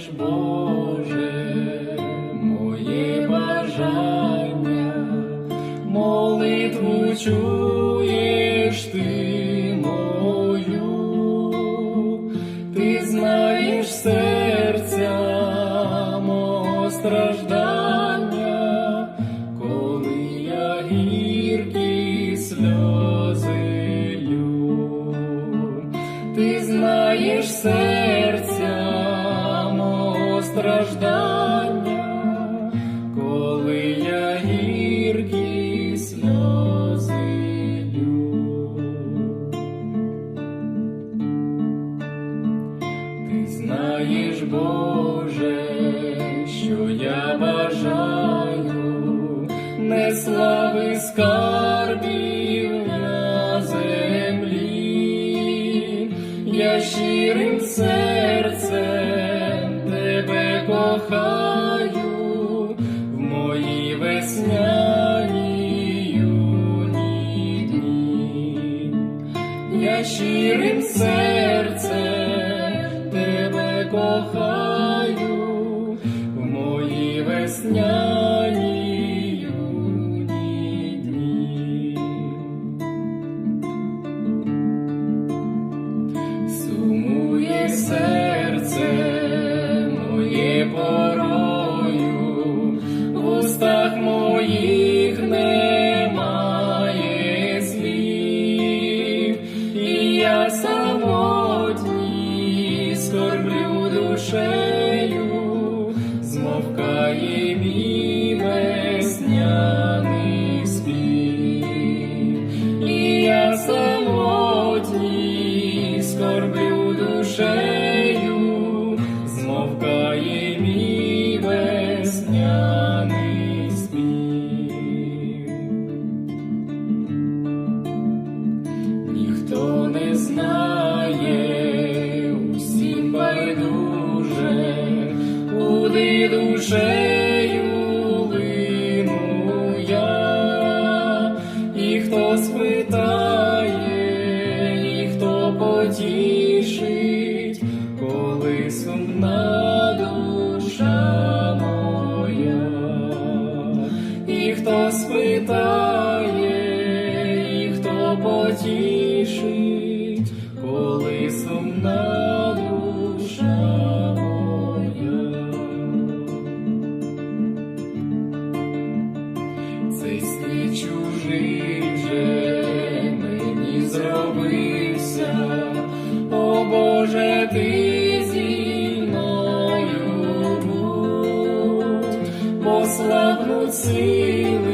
знаєш, Боже, моє бажання, молитву чуєш ти мою, ти знаєш серця мого страждання, коли я гіркі сльози лью. Ти знаєш серця страждання, коли я гіркі сльози лью. Ти знаєш, Боже, що я бажаю, не слави скарбів на землі, я щирим серцем щирим серцем тебе кохаю в мої весняні я самотній скорблю душею, душею лину я, і хто спитає, і хто потішить, коли сумна душа моя, і хто спитає, і хто потішить, коли сумна душа будь, послабнуть